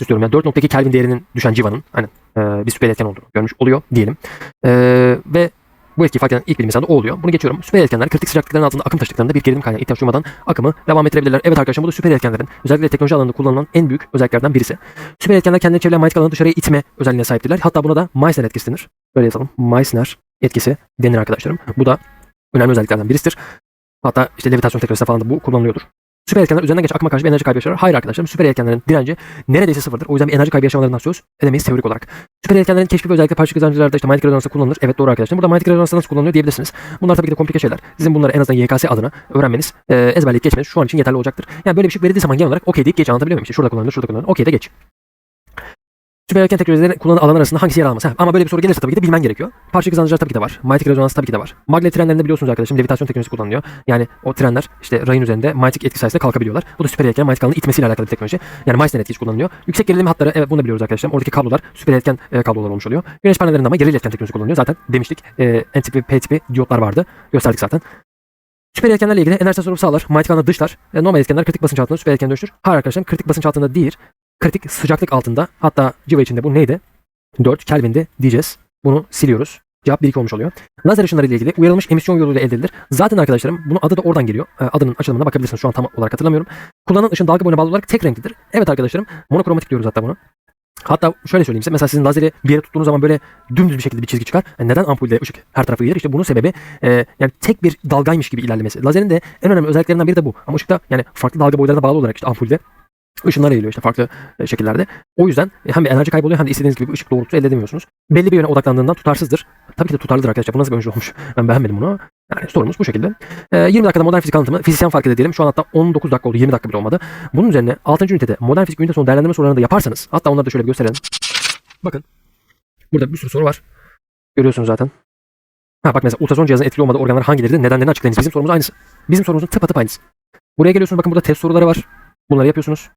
istiyorum. Yani 4.2 Kelvin değerinin düşen civanın hani, e, bir süper etken olduğunu görmüş oluyor diyelim. E, ve bu etkiyi fark eden ilk bilim insanı o oluyor. Bunu geçiyorum. Süper etkenler kritik sıcaklıkların altında akım taşıdıklarında bir gerilim kaynağı ihtiyaç duymadan akımı devam ettirebilirler. Evet arkadaşlar bu da süper etkenlerin özellikle teknoloji alanında kullanılan en büyük özelliklerden birisi. Süper etkenler kendileri çevrilen manyetik alanı dışarıya itme özelliğine sahiptirler. Hatta buna da Meissner etkisi denir. Böyle yazalım. Meissner etkisi denir arkadaşlarım. Bu da önemli özelliklerden birisidir. Hatta işte levitasyon teknolojisinde falan da bu kullanılıyordur. Süper etkenler üzerinden geçen akıma karşı bir enerji kaybı yaşarlar. Hayır arkadaşlarım süper etkenlerin direnci neredeyse sıfırdır. O yüzden bir enerji kaybı yaşamalarından söz edemeyiz teorik olarak. Süper etkenlerin keşfi ve özellikle parçacık kızancılarda işte manyetik rezonansta kullanılır. Evet doğru arkadaşlar. Burada manyetik rezonansta nasıl kullanılıyor diyebilirsiniz. Bunlar tabii ki de komplike şeyler. Sizin bunları en azından YKS adına öğrenmeniz, e, ezberleyip geçmeniz şu an için yeterli olacaktır. Yani böyle bir şey verildiği zaman genel olarak okey deyip geç anlatabiliyor muyum? İşte şurada kullanılır, şurada kullanılır. Okey de geç. Süper etken teknolojilerin kullanılan alanlar arasında hangisi yer almaz? Heh, ama böyle bir soru gelirse tabii ki de bilmen gerekiyor. Parça kızancılar tabii ki de var. Manyetik rezonans tabii ki de var. Maglev trenlerinde biliyorsunuz arkadaşım levitasyon teknolojisi kullanılıyor. Yani o trenler işte rayın üzerinde manyetik etki sayesinde kalkabiliyorlar. Bu da süper etken manyetik alanı itmesiyle alakalı bir teknoloji. Yani Meissner etkisi kullanılıyor. Yüksek gerilim hatları evet bunu da biliyoruz arkadaşlar. Oradaki kablolar süper etken e, kablolar olmuş oluyor. Güneş panellerinde ama gerilim etken teknolojisi kullanılıyor. Zaten demiştik e, N tipi P tipi diyotlar vardı. Gösterdik zaten. Süper etkenlerle ilgili enerji tasarrufu sağlar. Manyetik alanı dışlar. E, normal etkenler kritik basınç altında süper etken dönüştür. Hayır arkadaşlar kritik basınç altında değil. Kritik sıcaklık altında. Hatta civa içinde bu neydi? 4 Kelvin'de diyeceğiz. Bunu siliyoruz. Cevap 1-2 olmuş oluyor. Lazer ışınları ile ilgili uyarılmış emisyon yoluyla elde edilir. Zaten arkadaşlarım bunun adı da oradan geliyor. E, adının açılımına bakabilirsiniz. Şu an tam olarak hatırlamıyorum. Kullanılan ışın dalga boyuna bağlı olarak tek renklidir. Evet arkadaşlarım monokromatik diyoruz hatta bunu. Hatta şöyle söyleyeyim size. Mesela sizin lazeri bir yere tuttuğunuz zaman böyle dümdüz bir şekilde bir çizgi çıkar. E, neden ampulde ışık her tarafa gider? İşte bunun sebebi e, yani tek bir dalgaymış gibi ilerlemesi. Lazerin de en önemli özelliklerinden biri de bu. Ama ışıkta yani farklı dalga boylarına bağlı olarak işte ampulde ışınlar yayılıyor işte farklı e, şekillerde. O yüzden e, hem bir enerji kayboluyor hem de istediğiniz gibi bir ışık doğrultusu elde edemiyorsunuz. Belli bir yöne odaklandığından tutarsızdır. Tabii ki de tutarlıdır arkadaşlar. Bu nasıl bir oyuncu olmuş? Ben beğenmedim bunu. Yani sorumuz bu şekilde. E, 20 dakikada modern fizik anlatımı fizisyen fark edelim. Şu an hatta 19 dakika oldu. 20 dakika bile olmadı. Bunun üzerine 6. ünitede modern fizik ünite sonu değerlendirme sorularını da yaparsanız hatta onları da şöyle bir gösterelim. Bakın. Burada bir sürü soru var. Görüyorsunuz zaten. Ha bak mesela ultrason cihazının etkili olmadığı organlar hangileridir? Nedenlerini açıklayınız. Bizim sorumuz aynısı. Bizim sorumuzun tıpatıp aynısı. Buraya geliyorsunuz bakın burada test soruları var. Bunları yapıyorsunuz.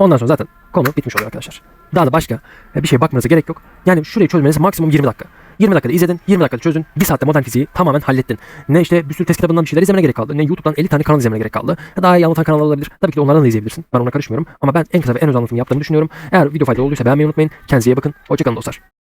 Ondan sonra zaten konu bitmiş oluyor arkadaşlar. Daha da başka bir şeye bakmanıza gerek yok. Yani şurayı çözmeniz maksimum 20 dakika. 20 dakikada izledin, 20 dakikada çözün. 1 saatte modern fiziği tamamen hallettin. Ne işte bir sürü test kitabından bir şeyler izlemene gerek kaldı. Ne YouTube'dan 50 tane kanal izlemene gerek kaldı. Daha iyi anlatan kanallar olabilir. Tabii ki de onlardan da izleyebilirsin. Ben ona karışmıyorum. Ama ben en kısa ve en öz anlatımı yaptığımı düşünüyorum. Eğer video faydalı olduysa beğenmeyi unutmayın. Kendinize iyi bakın. Hoşçakalın dostlar.